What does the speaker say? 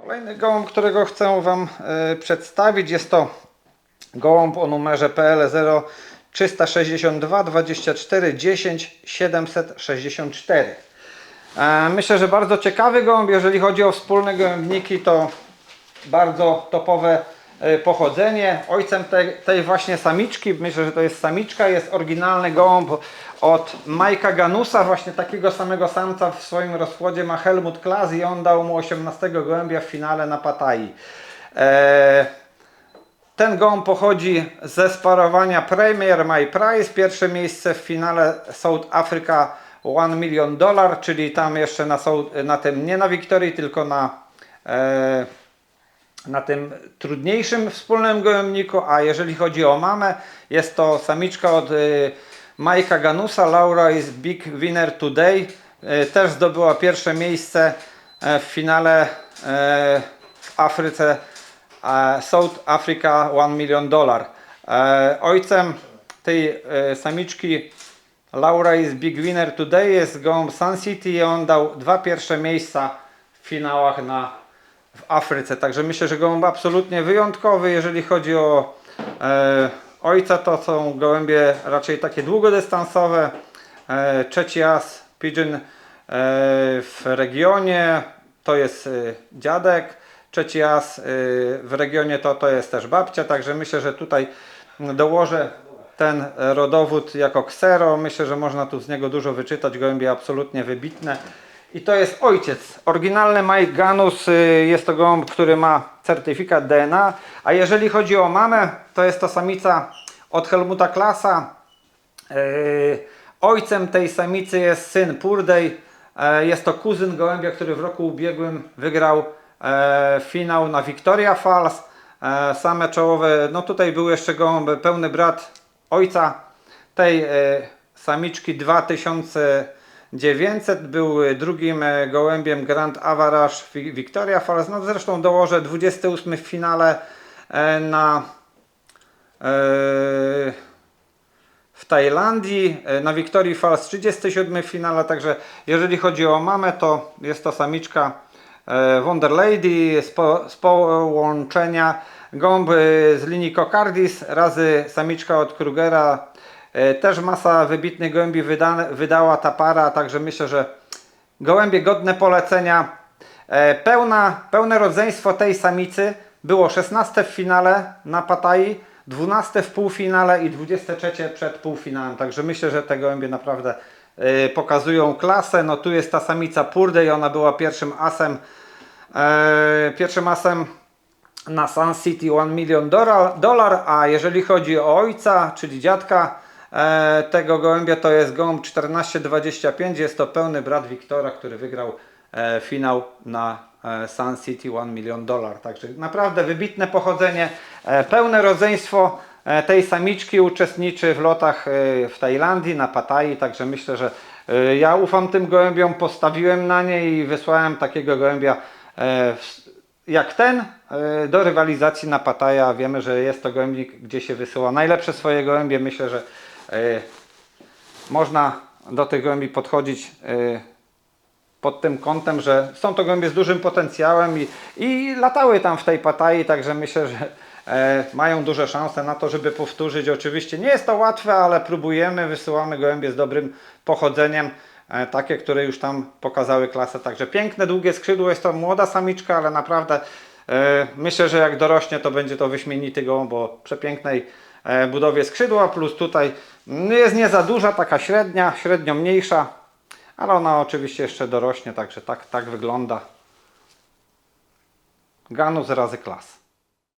Kolejny gołąb, którego chcę Wam e, przedstawić jest to gołąb o numerze PL 0362 24 10 764. E, Myślę, że bardzo ciekawy gołąb, jeżeli chodzi o wspólne gołębniki, to bardzo topowe pochodzenie. Ojcem tej, tej właśnie samiczki, myślę, że to jest samiczka, jest oryginalny gołąb od Majka Ganusa, właśnie takiego samego samca w swoim rozpłodzie ma Helmut Klas i on dał mu 18 gołębia w finale na Patai. E, ten gołąb pochodzi ze sparowania Premier My Prize. Pierwsze miejsce w finale South Africa 1 million dollar, czyli tam jeszcze na, na tym nie na Wiktorii, tylko na, e, na tym trudniejszym wspólnym gołębniku. A jeżeli chodzi o mamę, jest to samiczka od y, Majka Ganusa. Laura is big winner today. E, też zdobyła pierwsze miejsce e, w finale w Afryce e, South Africa 1 million dollar. E, Ojcem tej samiczki Laura is big winner today jest gołąb Sun City i on dał dwa pierwsze miejsca w finałach na, w Afryce. Także myślę, że gołąb absolutnie wyjątkowy. Jeżeli chodzi o e, ojca, to są gołębie raczej takie długodystansowe. E, trzeci as Pigeon e, w regionie to jest e, dziadek. Trzeci as e, w regionie to, to jest też babcia. Także myślę, że tutaj dołożę ten rodowód jako ksero. Myślę, że można tu z niego dużo wyczytać. Gołębie absolutnie wybitne. I to jest ojciec. Oryginalny Mike Ganus y, jest to gołąb, który ma certyfikat DNA. A jeżeli chodzi o mamę, to jest to samica od Helmuta Klasa. Y, ojcem tej samicy jest syn Purdej. E, jest to kuzyn gołębia, który w roku ubiegłym wygrał e, finał na Victoria Falls. E, same czołowe, no tutaj był jeszcze gołąb pełny brat ojca tej samiczki 2000 900 był e, drugim e, gołębiem Grand Avarage Victoria Falls. No zresztą dołożę 28 w finale e, na w Tajlandii, na Victoria Falls 37 w finale, także jeżeli chodzi o mamę, to jest to samiczka Wonder Lady z, połączenia gąb z linii Cocardis razy samiczka od Krugera E, Też masa wybitnych gołębi wydane, wydała ta para, także myślę, że gołębie godne polecenia. E, Pełna, pełne rodzeństwo tej samicy było 16 w finale na Patai, 12 w półfinale i 23 przed półfinałem. Także myślę, że te gołębie naprawdę e, pokazują klasę. No tu jest ta samica Purdey, ona była pierwszym asem, pierwszym asem na Sun City 1 million dolar, a jeżeli chodzi o ojca, czyli dziadka tego gołębia, to jest gołąb 1425, jest to pełny brat Wiktora, który wygrał e, finał na e, Sun City 1 million dolar. Także naprawdę wybitne pochodzenie, e, pełne rodzeństwo e, tej samiczki uczestniczy w lotach e, w Tajlandii, na Pattayі, także myślę, że e, ja ufam tym gołębiom, postawiłem na nie i wysłałem takiego gołębia e, jak ten e, do rywalizacji na Pataja. Wiemy, że jest to gołębnik, gdzie się wysyła najlepsze swoje gołębie. Myślę, że e, można do tych gołębi podchodzić e, pod tym kątem, że są to gołębie z dużym potencjałem i, i latały tam w tej Patai, także myślę, że e, mają duże szanse na to, żeby powtórzyć. Oczywiście nie jest to łatwe, ale próbujemy, wysyłamy gołębie z dobrym pochodzeniem, e, takie, które już tam pokazały klasę. Także piękne, długie skrzydło, jest to młoda samiczka, ale naprawdę e, myślę, że jak dorośnie, to będzie to wyśmienity gołąb, bo przepięknej e, budowie skrzydła, plus tutaj jest nie za duża, taka średnia, średnio mniejsza, ale ona oczywiście jeszcze dorośnie, także tak, tak wygląda. Ganus razy klas.